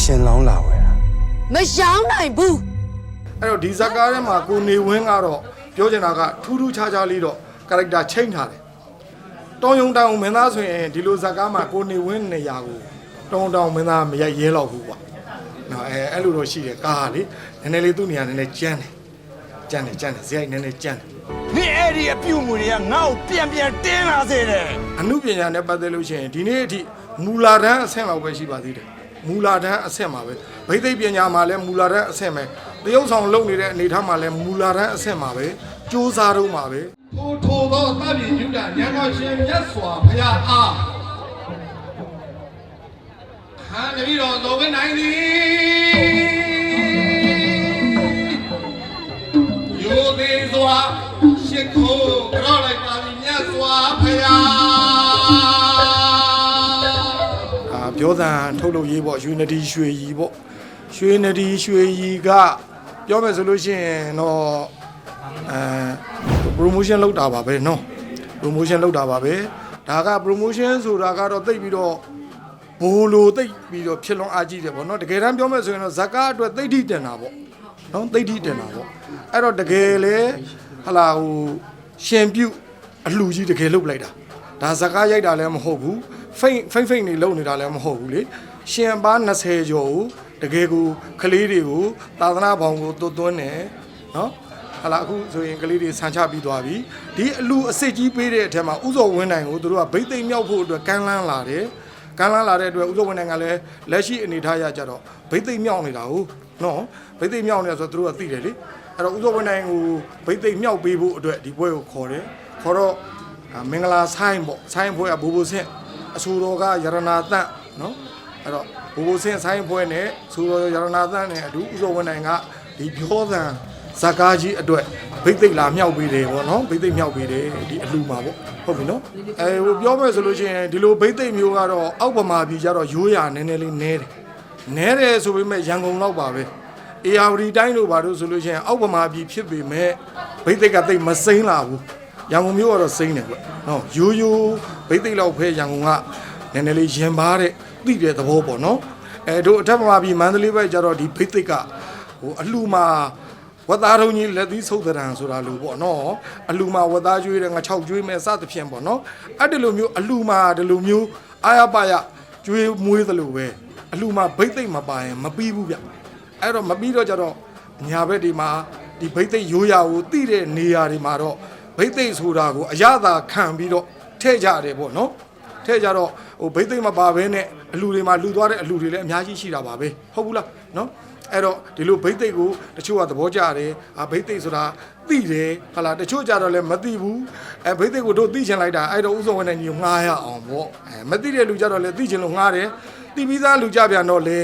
ရှင်လောင်းလာဝယ်တာမရောင်းနိုင်ဘူးအဲ့တော့ဒီဇာတ်ကားထဲမှာကိုနေဝင်းကတော့ပြောချင်တာကထူးထူးခြားခြားလေးတော့ character ချိန်ထားတယ်တောင်ယုံတောင်မင်းသားဆိုရင်ဒီလိုဇာတ်ကားမှာကိုနေဝင်းနေရာကိုတောင်တောင်မင်းသားမရိုက်ရဲတော့ဘူးကွာနော်အဲအဲ့လိုတော့ရှိတယ်ကားလေနည်းနည်းလေးသူ့နေရာနည်းနည်းကြမ်းတယ်ကြမ်းတယ်ကြမ်းတယ်ဇရိုက်နည်းနည်းကြမ်းတယ်နင်အဲ့ဒီအပြုတ်မှုတွေကငါ့ကိုပြန်ပြန်တင်းလာစေတယ်အမှုပညာနဲ့ပတ်သက်လို့ရှိရင်ဒီနေ့အထိမူလာတန်းအဆင့်လောက်ပဲရှိပါသေးတယ် မူလာတန်းအဆင့်မှာပဲဗိသိက်ပညာမှာလည်းမူလာတန်းအဆင့်ပဲတရုပ်ဆောင်လုပ်နေတဲ့အနေအထားမှာလည်းမူလာတန်းအဆင့်မှာပဲစူးစားတော့မှာပဲထိုထိုသောတပ်ပြည်ယူတာဉာဏ်တော်ရှင်မြတ်စွာဘုရားအားဟန်တပည့်တော်လောကနိုင်သည်ယိုသေးစွာရှစ် ပြောသံထုတ်လုပ်ရေးပေါ့ယူနတီရွှေရီပေါ့ရွှေနတီရွှေရီကပြောမယ်ဆိုလို့ရှိရင်တော့အဲ promotion လုပ်တာပါပဲเนาะ promotion လုပ်တာပါပဲဒါက promotion ဆိုတာကတော့တိတ်ပြီးတော့ဘိုးလိုတိတ်ပြီးတော့ဖြစ်လွန်အားကြီးတယ်ပေါ့เนาะတကယ်တမ်းပြောမယ်ဆိုရင်တော့ဇကာအတွက်တိတ်ထိတင်တာပေါ့เนาะတိတ်ထိတင်တာပေါ့အဲ့တော့တကယ်လေဟလာဟိုရှင်ပြုတ်အလှကြီးတကယ်လုပ်လိုက်တာ ဒါဇကားရိုက်တာလည်းမဟုတ်ဘူး ဖိတ်ဖိတ်ဖိတ်နေလုံနေတာလည်းမဟုတ်ဘူးလေရှင်ပါ20ကျော်ကိုတကယ်ကိုကလေးတွေကိုသာသနာဘောင်ကိုသွတ်သွင်းတယ်နော်ဟာလာအခုဆိုရင်ကလေးတွေဆန်ချပြီးသွားပြီဒီအလူအစ်စ်ကြီးပေးတဲ့အထက်မှာဥဇော်ဝင်းနိုင်ကိုသူတို့ကဗိသိက်မြောက်ဖို့အတွက်ကမ်းလှမ်းလာတယ်ကမ်းလှမ်းလာတဲ့အတွက်ဥဇော်ဝင်းနိုင်ကလည်းလက်ရှိအနေထားရကြတော့ဗိသိက်မြောက်နေတာဟုတ်နော်ဗိသိက်မြောက်နေတာဆိုတော့သူတို့ကသိတယ်လေအဲ့တော့ဥဇော်ဝင်းနိုင်ကိုဗိသိက်မြောက်ပေးဖို့အတွက်ဒီပွဲကိုခေါ်တယ်ခေါ်တော့အာမင်္ဂလာဆိုင်ပေါ့ဆိုင်ဖွဲကဘူဘူဆင့် အဆူတော်ကယရနာတန့်နော်အဲ့တော့ဘူဘူဆင့်ဆိုင်ဖွဲနဲ့ဆူတော်ယရနာတန့်နဲ့အတူဥဇော်ဝန်နိုင်ကဒီပြောသံဇကားကြီးအတွက်ဗိတ်သိက်လာမြောက်ပေးတယ်ပေါ့နော်ဗိတ်သိက်မြောက်ပေးတယ်ဒီအလူမှာပေါ့ဟုတ်ပြီနော်အဲဟိုပြောမယ်ဆိုလို့ရှိရင်ဒီလိုဗိတ်သိက်မျိုးကတော့အောက်ပမာပြည်ကြတော့ရိုးရာနည်းနည်းလေးနဲတယ်နဲတယ်ဆိုပေမဲ့ရန်ကုန်တော့ပါပဲအေယာဝတီတိုင်းတို့ဘာလို့ဆိုလို့ရှိရင်အောက်ပမာပြည်ဖြစ်ပေမဲ့ဗိတ်သိက်ကသိပ်မစိမ့်လာဘူး ရန်ကုန်မြို့ကတော့စိမ့်တယ်ကွနော်ရိုးရိုးဗိသိက်လောက်ဖဲရန်ကုန်ကနည်းနည်းလေးရင်ပါတဲ့သိတဲ့သဘောပေါ့နော်အဲတို့အထက်မှာပြည်မန္တလေးဘက်ကျတော့ဒီဗိသိက်ကဟိုအလှမှာဝတ်သားထုံကြီးလက်သီးဆုပ်တရံဆိုတာလို့ပေါ့နော်အလှမှာဝတ်သားကျွေးတယ်ငါ6ကျွေးမယ်စသဖြင့်ပေါ့နော်အဲ့ဒီလိုမျိုးအလှမှာဒီလိုမျိုးအာရပါရကျွေးမွေးသလိုပဲအလှမှာဗိသိက်မပါရင်မပြီးဘူးဗျအဲ့တော့မပြီးတော့ကျတော့ညာဘက်ဒီမှာဒီဗိသိက်ရိုးရာကိုတိတဲ့နေရာတွေမှာတော့ ဘိသိက်ဆိုတာကိုအရသာခံပြီးတော့ထဲ့ကြတယ်ပေါ့နော်ထဲ့ကြတော့ဟိုဘိသိက်မပါဘဲနဲ့အလူတွေမှာလူသွားတဲ့အလူတွေလည်းအများကြီးရှိတာပါပဲဟုတ်ဘူးလားနော်အဲ့တော့ဒီလိုဘိသိက်ကိုတချို့ကသဘောကျတယ်အာဘိသိက်ဆိုတာသိတယ်ဟာလာတချို့ကြတော့လည်းမသိဘူးအဲဘိသိက်ကိုတို့သိချင်လိုက်တာအဲ့တော့ဥစ္စာဝင်တဲ့ညီကိုငှားရအောင်ပေါ့အဲမသိတဲ့လူကြတော့လည်းသိချင်လို့ငှားတယ်သိပြီးသားလူကြပြန်တော့လေ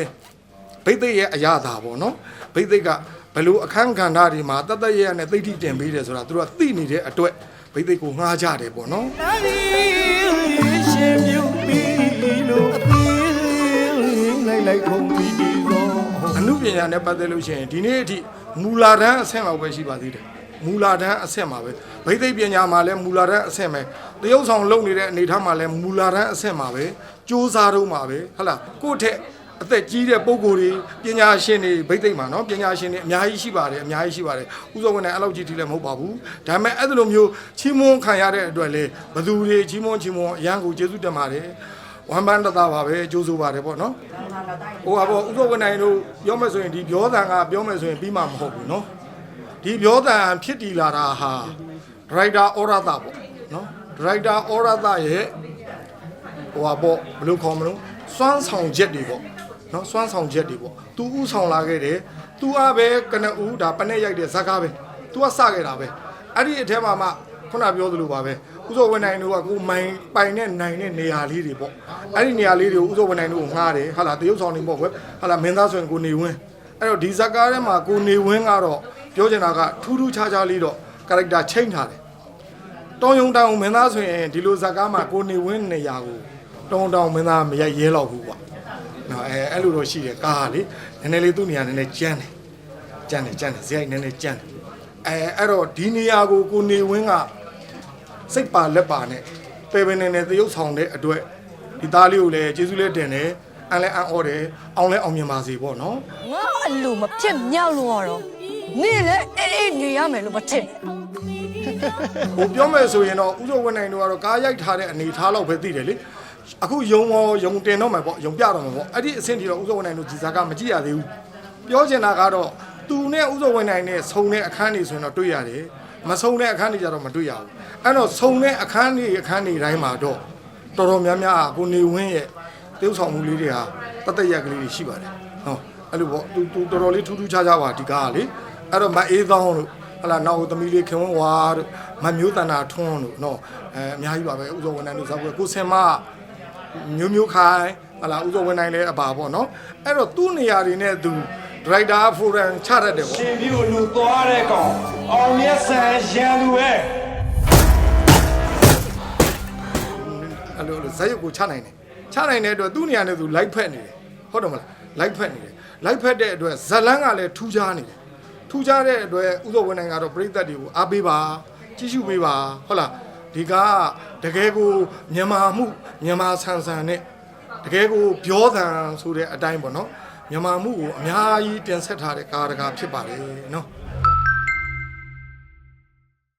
ဘိသိက်ရဲ့အရာသာပေါ့နော်ဘိသိက်က ဘယ်လိုအခန်းကဏ္ဍတွေမှာတတ်တတ်ရရနဲ့သိတိတင်ပေးတယ်ဆိုတာသူတို့ကသိနေတဲ့အတွက်ဘိသိက်ကိုငှားကြတယ်ပေါ့နော်ရှင်မြူပြီးလို့အသေးလိုက်လိုက်ခုံပြီးသောအမှုပညာနဲ့ပတ်သက်လို့ရှိရင်ဒီနေ့အထိမူလာတန်းအဆင့်လောက်ပဲရှိပါသေးတယ်မူလာတန်းအဆင့်မှာပဲဘိသိက်ပညာမှာလည်းမူလာတန်းအဆင့်ပဲတရုပ်ဆောင်လုပ်နေတဲ့အနေအထားမှာလည်းမူလာတန်းအဆင့်မှာပဲစူးစားတော့မှာပဲဟုတ်လားကိုယ့်ထက် အသက်ကြီးတဲ့ပုံကိုယ်တွေပညာရှင်တွေဗိသိက်မှာနော်ပညာရှင်တွေအများကြီးရှိပါတယ်အများကြီးရှိပါတယ်ဥသောဝင်နိုင်အဲ့လောက်ကြီးထိလည်းမဟုတ်ပါဘူးဒါပေမဲ့အဲ့လိုမျိုးချီးမွမ်းခံရတဲ့အတွက်လေဘသူတွေချီးမွမ်းချီးမွမ်းအရန်ကိုကျေးဇူးတင်ပါတယ်ဝမ်ပန်းတသားပါပဲကြိုးဆိုပါတယ်ပေါ့နော်ဟိုဟာပေါ့ဥသောဝင်နိုင်တို့ပြောမယ်ဆိုရင်ဒီပြောတာကပြောမယ်ဆိုရင်ပြီးမှမဟုတ်ဘူးနော်ဒီပြောတာဖြစ်တည်လာတာဟာဒရိုက်တာဩရသပေါ့နော်ဒရိုက်တာဩရသရဲ့ဟိုဟာပေါ့ဘယ်လိုခေါ်မလို့စွမ်းဆောင်ချက်တွေပေါ့ နော်စွမ်းဆောင်ချက်တွေပေါ့သူဥဆောင်လာခဲ့တယ်သူအားပဲကနဦးဒါပနဲ့ရိုက်တဲ့ဇက်ကားပဲသူကစခဲ့တာပဲအဲ့ဒီအထက်မှာမှခုနပြောသလိုပါပဲဥစောဝင်နိုင်တို့ကကိုမိုင်ပိုင်နဲ့နိုင်တဲ့နေရာလေးတွေပေါ့အဲ့ဒီနေရာလေးတွေကိုဥစောဝင်နိုင်တို့ကိုငှားတယ်ဟာလာတရုပ်ဆောင်နေပေါ့ကွယ်ဟာလာမင်းသားဆိုရင်ကိုနေဝင်းအဲ့တော့ဒီဇက်ကားထဲမှာကိုနေဝင်းကတော့ပြောချင်တာကထူးထူးခြားခြားလေးတော့ character ချိန်ထားတယ်တောင်းယုံတောင်မင်းသားဆိုရင်ဒီလိုဇာကားမှာကိုနေဝင်းနေရာကိုတောင်းတောင်မင်းသားမရိုက်ရဲတော့ဘူးကွာနော် အဲအဲ့လိုတော့ရှိတယ်ကားကလေနည်းနည်းလေးသူ့နေရာနည်းနည်းကြမ်းတယ်ကြမ်းတယ်ကြမ်းတယ်ဇိုက်နည်းနည်းကြမ်းတယ်အဲအဲ့တော့ဒီနေရာကိုကိုနေဝင်းကစိတ်ပါလက်ပါနဲ့ပေပနေနေသရုပ်ဆောင်တဲ့အတွက်ဒီသားလေးကိုလည်းကျေးဇူးလေးတင်တယ်အန်လဲအန်အော်တယ်အောင်လဲအောင်မြင်ပါစေပေါ့နော်ငါအလိုမဖြစ်မြောက်လို့ရတော့နေလေအေးအေးနေရမယ်လို့မထင်ဟိုပြောမယ်ဆိုရင်တော့ဥစ္စာဝန်နိုင်တို့ကတော့ကားရိုက်ထားတဲ့အနေထားလောက်ပဲသိတယ်လေ အခုယုံရောယုံတင်တော့မှာပေါ့ယုံပြတော့မှာပေါ့အဲ့ဒီအဆင့်ထိတော့ဥစ္စာဝန်နိုင်တို့ကြီးစားကမကြည့်ရသေးဘူးပြောချင်တာကတော့သူနဲ့ဥစ္စာဝန်နိုင်နဲ့ဆုံတဲ့အခန်းတွေဆိုရင်တော့တွေ့ရတယ်မဆုံတဲ့အခန်းတွေကြတော့မတွေ့ရဘူးအဲ့တော့ဆုံတဲ့အခန်းတွေအခန်းတွေတိုင်းမှာတော့တော်တော်များများကိုနေဝင်းရဲ့တိုးဆောင်မှုလေးတွေဟာတသက်ရက်ကလေးတွေရှိပါတယ်ဟောအဲ့လိုပေါ့သူသူတော်တော်လေးထူးထူးခြားခြားပါဒီကားကလေအဲ့တော့မအေးသောင်းတို့ဟလာနောက်သမီးလေးခင်ဝင်းဝါတို့မမျိုးတန်တာထွန်းတို့နော်အဲအများကြီးပါပဲဥစ္စာဝန်နိုင်တို့ဇာတ်ပွဲကိုစင်မ မျိုးမျိုးခိုင်ဟလာဥစ္စာဝန်နိုင်လည်းအပါပေါ့နော်အဲ့တော့သူ့နေရာတွေနဲ့သူဒရိုက်တာဖိုရန်ချတတ်တယ်ပေါ့ရှင်ပြူလူသွားတဲ့ကောင်အောင်မြတ်ဆန်ရန်လူရဲ့အဲ့လိုအဲ့လိုဇက်ရုပ်ကိုချနိုင်တယ်ချနိုင်တဲ့အတွက်သူ့နေရာနဲ့သူလိုက်ဖက်နေတယ်ဟုတ်တယ်မလားလိုက်ဖက်နေတယ်လိုက်ဖက်တဲ့အတွက်ဇလန်းကလည်းထူးခြားနေတယ်ထူးခြားတဲ့အတွက်ဥသောဝန်နိုင်ကတော့ပြိသက်တွေကိုအားပေးပါကြည့်ရှုပေးပါဟုတ်လား ဒီကတကယ်ကိုမြန်မာမှုမြန်မာဆန်ဆန်နဲ့တကယ်ကိုပြောသံဆိုတဲ့အတိုင်းပေါ့နော်မြန်မာမှုကိုအများကြီးတင်ဆက်ထားတဲ့ကားတကာဖြစ်ပါတယ်နော်